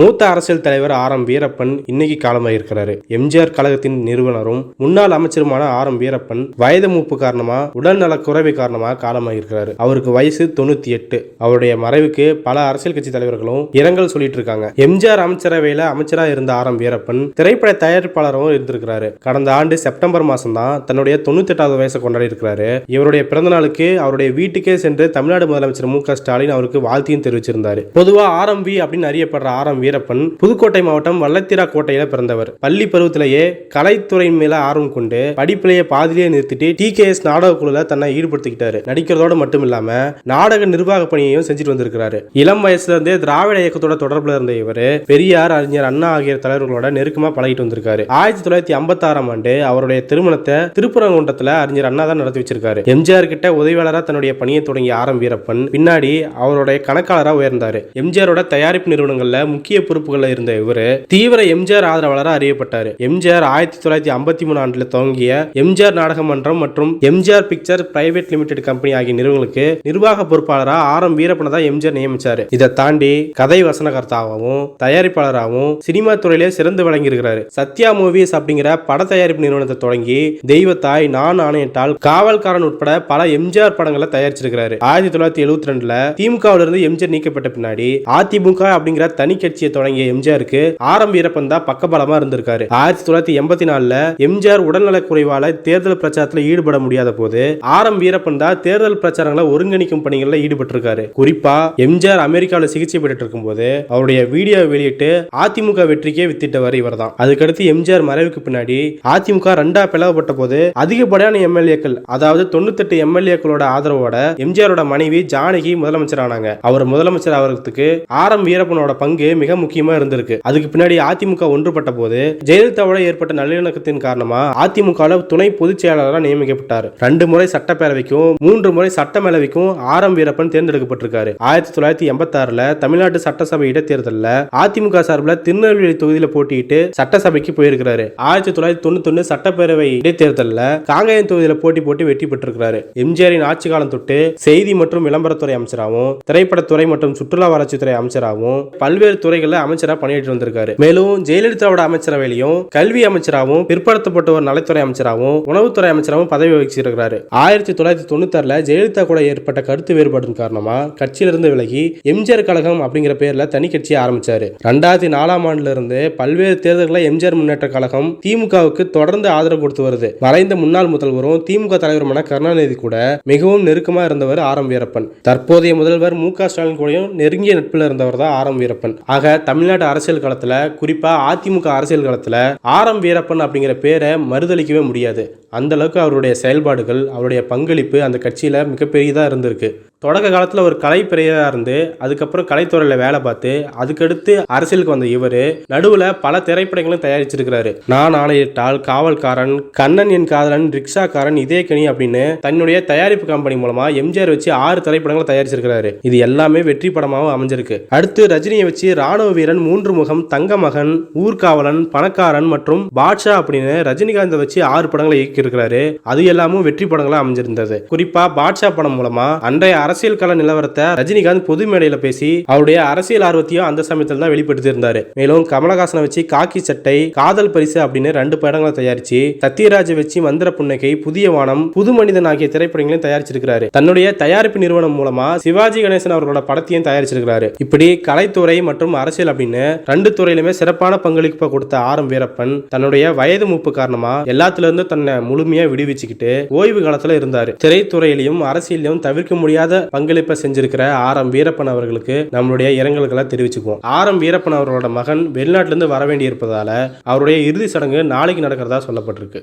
மூத்த அரசியல் தலைவர் ஆர் எம் வீரப்பன் இன்னைக்கு காலமாயிருக்கிறாரு. எம்ஜிஆர் கழகத்தின் நிறுவனரும் முன்னாள் அமைச்சருமான ஆர் எம் வீரப்பன் வயது மூப்பு காரணமா உடல்நல குறைவு காரணமா காலமாயிருக்கிறாரு. அவருக்கு வயசு தொண்ணூத்தி எட்டு. அவருடைய மறைவுக்கு பல அரசியல் கட்சி தலைவர்களும் இரங்கல் சொல்லிட்டு இருக்காங்க எம்ஜிஆர் அமைச்சரவையில அமைச்சரா இருந்த ஆர் எம் வீரப்பன் திரைப்பட தயாரிப்பாளரும் இருந்திருக்கிறாரு. கடந்த ஆண்டு செப்டம்பர் மாசம் தான் தன்னுடைய தொண்ணூத்தி எட்டாவது வயசை கொண்டாடி இருக்கிறாரு இவருடைய பிறந்த நாளுக்கு அவருடைய வீட்டுக்கே சென்று தமிழ்நாடு முதலமைச்சர் மு க ஸ்டாலின் அவருக்கு வாழ்த்தையும் தெரிவிச்சிருந்தாரு. பொதுவா ஆர்எம்பி அப்படின்னு அறியப்படுற ஆர் எம் வீரப்பன் புதுக்கோட்டை மாவட்டம் வல்லத்திரா கோட்டையில பிறந்தவர். பள்ளி பருவத்திலேயே கலைத்துறையின் மேல ஆர்வம் கொண்டு படிப்பிலேயே பாதிலேயே நிறுத்திட்டு டி கே எஸ் நாடக குழுல தன்னை ஈடுபடுத்திக்கிட்டாரு. நடிக்கிறதோட மட்டும் இல்லாம நாடக நிர்வாக பணியையும் செஞ்சுட்டு வந்திருக்கிறாரு. இளம் வயசுல இருந்தே திராவிட இயக்கத்தோட தொடர்புல இருந்த இவர் பெரியார் அறிஞர் அண்ணா ஆகிய தலைவர்களோட நெருக்கமா பழகிட்டு வந்திருக்காரு. ஆயிரத்தி தொள்ளாயிரத்தி ஐம்பத்தி ஆறாம் ஆண்டு அவருடைய திருமணத்தை திருப்பரங்குன்றத்துல அறிஞர் அண்ணா தான் நடத்தி வச்சிருக்காரு. எம்ஜிஆர் கிட்ட உதவியாளரா தன்னுடைய பணியை தொடங்கிய ஆர் எம் வீரப்பன் பின்னாடி அவருடைய கணக்காளராக உயர்ந்தாரு. எம்ஜிஆரோட தயாரிப்பு நிறுவனங்கள்ல முக்கிய முக்கிய பொறுப்புகளில் இருந்த இவர் தீவிர எம்ஜிஆர் ஆதரவாளராக அறியப்பட்டார். எம்ஜிஆர் ஆயிரத்தி தொள்ளாயிரத்தி ஐம்பத்தி மூணு ஆண்டில் துவங்கிய எம்ஜிஆர் நாடகமன்றம் மற்றும் MGR picture private limited company ஆகிய நிறுவனங்களுக்கு நிர்வாக பொறுப்பாளராக ஆர் எம் வீரப்பனதா எம்ஜிஆர் நியமிச்சார். இதை தாண்டி கதை வசனகர்த்தாவும் தயாரிப்பாளராகவும் சினிமா துறையிலே சிறந்து விளங்கியிருக்கிறாரு. சத்யா மூவிஸ் அப்படிங்கிற பட தயாரிப்பு நிறுவனத்தை தொடங்கி தெய்வத்தாய் நான் ஆணையிட்டால் காவல்காரன் உட்பட பல எம்ஜிஆர் படங்களை தயாரிச்சிருக்கிறாரு. ஆயிரத்தி தொள்ளாயிரத்தி எழுபத்தி ரெண்டுல திமுகவிலிருந்து எம்ஜிஆர் நீக்கப்பட்ட பின்னாடி அதிமுக அப்படிங்கிற தனி கட்சி கட்சியை தொடங்கிய எம்ஜிஆருக்கு ஆர் எம் வீரப்பன் தான் பக்கபலமா இருந்திருக்காரு. ஆயிரத்தி தொள்ளாயிரத்தி எண்பத்தி நாலுல எம்ஜிஆர் உடல்நலக் குறைவால தேர்தல் பிரச்சாரத்தில் ஈடுபட முடியாத போது ஆர் எம் வீரப்பன் தான் தேர்தல் பிரச்சாரங்களை ஒருங்கிணைக்கும் பணிகளில் ஈடுபட்டிருக்காரு. குறிப்பா எம்ஜிஆர் அமெரிக்காவில் சிகிச்சை பெற்று இருக்கும் போது அவருடைய வீடியோ வெளியிட்டு அதிமுக வெற்றிக்கே வித்திட்டவர் இவர் தான் அதுக்கடுத்து எம்ஜிஆர் மறைவுக்கு பின்னாடி அதிமுக ரெண்டா பிளவுபட்ட போது அதிகப்படியான எம்எல்ஏக்கள் அதாவது தொண்ணூத்தெட்டு எம்எல்ஏக்களோட ஆதரவோட எம்ஜிஆரோட மனைவி ஜானகி முதலமைச்சர் ஆனாங்க. அவர் முதலமைச்சர் ஆகிறதுக்கு ஆர் எம் வீரப்பனோட பங்கு மிக முக்கியமா இருந்திருக்கு. அதுக்கு பின்னாடி அதிமுக ஒன்றுபட்ட போது ஜெயலலிதாவோட ஏற்பட்ட நல்லிணக்கத்தின் காரணமா அதிமுக துணை பொதுச் செயலாளராக நியமிக்கப்பட்டார். ரெண்டு முறை சட்டப்பேரவைக்கும் மூன்று முறை சட்டமேலவைக்கும் ஆர் எம் வீரப்பன் தேர்ந்தெடுக்கப்பட்டிருக்காரு. ஆயிரத்தி தொள்ளாயிரத்தி எண்பத்தி ஆறுல தமிழ்நாட்டு சட்டசபை இடைத்தேர்தலில் அதிமுக சார்பில் திருநெல்வேலி தொகுதியில் போட்டியிட்டு சட்டசபைக்கு போயிருக்கிறாரு. ஆயிரத்தி தொள்ளாயிரத்தி தொண்ணூத்தி ஒன்று சட்டப்பேரவை இடைத்தேர்தலில் காங்கேயம் தொகுதியில் போட்டி போட்டு வெற்றி பெற்றிருக்கிறாரு. எம்ஜிஆரின் ஆட்சி காலம் தொட்டு செய்தி மற்றும் விளம்பரத்துறை அமைச்சராகவும் திரைப்படத்துறை மற்றும் சுற்றுலா வளர்ச்சித்துறை அமைச்சராகவும் பல்வேறு துறைகளில் அமைச்சராக பணியாற்றி வந்திருக்காரு. மேலும் ஜெயலலிதாவோட அமைச்சரவையிலையும் கல்வி அமைச்சராகவும் பிற்படுத்தப்பட்ட ஒரு நலத்துறை அமைச்சராகவும் உணவுத்துறை அமைச்சராகவும் பதவி வகிச்சிருக்கிறாரு. ஆயிரத்தி தொள்ளாயிரத்தி தொண்ணூத்தி ஆறுல ஜெயலலிதா கூட ஏற்பட்ட கருத்து வேறுபாட்டின் காரணமா கட்சியிலிருந்து விலகி எம்ஜிஆர் கழகம் அப்படிங்கிற பேர்ல தனி கட்சியை ஆரம்பிச்சாரு. ரெண்டாயிரத்தி நாலாம் ஆண்டுல இருந்து பல்வேறு தேர்தல்களில் எம்ஜிஆர் முன்னேற்ற கழகம் திமுகவுக்கு தொடர்ந்து ஆதரவு கொடுத்து வருது. மறைந்த முன்னாள் முதல்வரும் திமுக தலைவருமான கருணாநிதி கூட மிகவும் நெருக்கமா இருந்தவர் ஆர் எம் வீரப்பன். தற்போதைய முதல்வர் மு க ஸ்டாலின் கூடயும் நெருங்கிய நட்பில் இருந்தவர் தான் ஆர் எம் வீரப்பன். ஆக தமிழ்நாட்டு அரசியல் காலத்தில் குறிப்பாக அதிமுக அரசியல் காலத்தில் ஆர் எம் வீரப்பன் அப்படிங்கிற பேரை மறுதளிக்கவே முடியாது. அந்த அளவுக்கு அவருடைய செயல்பாடுகள் அவருடைய பங்களிப்பு அந்த கட்சியில் மிகப்பெரியதாக இருந்திருக்கு. தொடக்க காலத்தில் ஒரு கலைப்பிரியராக இருந்து அதுக்கப்புறம் கலைத்துறையில் வேலை பார்த்து அதுக்கடுத்து அரசியலுக்கு வந்த இவர் நடுவில் பல திரைப்படங்களும் தயாரிச்சிருக்கிறாரு. நான் ஆணையிட்டால் காவல்காரன் கண்ணன் என் காதலன் ரிக்ஷாக்காரன் இதே கனி அப்படின்னு தன்னுடைய தயாரிப்பு கம்பெனி மூலமா எம்ஜிஆர் வச்சு ஆறு திரைப்படங்களை தயாரிச்சிருக்கிறாரு. இது எல்லாமே வெற்றி படமாகவும் அமைஞ்சிருக்கு. அடுத்து ரஜினியை வச்சு ராணுவ வீரன் மூன்று முகம் தங்க மகன் ஊர்காவலன் பணக்காரன் மற்றும் பாட்ஷா அப்படின்னு ரஜினிகாந்தை வச்சு ஆறு படங்களை இயக்கியிருக்கிறாரு. அது எல்லாமும் வெற்றி படங்களா அமைஞ்சிருந்தது. குறிப்பா பாட்ஷா படம் மூலமா அன்றைய அரசியல் கள நிலவரத்தை ரஜினிகாந்த் பொது மேடையில பேசி அவருடைய அரசியல் ஆர்வத்தையும் அந்த சமயத்தில் தான் வெளிப்படுத்தி இருந்தாரு. மேலும் கமலஹாசனை வச்சு காக்கி சட்டை காதல் பரிசு அப்படின்னு ரெண்டு படங்களை தயாரிச்சு சத்யராஜ் வச்சு மந்திர புன்னகை புதிய வானம் புது மனிதன் ஆகிய திரைப்படங்களையும் தயாரிச்சிருக்கிறாரு. தன்னுடைய தயாரிப்பு நிறுவனம் மூலமா சிவாஜி கணேசன் அவர்களோட படத்தையும் தயாரிச்சிருக்கிறாரு. இப்படி கலைத்துறை மற்றும் அரசியல் அப்படின்னு ரெண்டு துறையிலுமே சிறப்பான பங்களிப்பு கொடுத்த ஆரம் வீரப்பன் தன்னுடைய வயது மூப்பு காரணமா எல்லாத்துல இருந்து தன்னை முழுமையா விடுவிச்சுக்கிட்டு ஓய்வு காலத்துல இருந்தாரு. திரைத்துறையிலையும் அரசியலையும் தவிர்க்க முடியாத பங்களிப்பை செஞ்சிருக்கிற ஆர் எம் வீரப்பன் அவர்களுக்கு நம்மளுடைய இரங்கல்களை தெரிவிச்சுக்குவோம். ஆர் எம் வீரப்பன் அவர்களோட மகன் வெளிநாட்டிலிருந்து வர வேண்டி இருப்பதால அவருடைய இறுதி சடங்கு நாளைக்கு நடக்கிறதா சொல்லப்பட்டிருக்கு.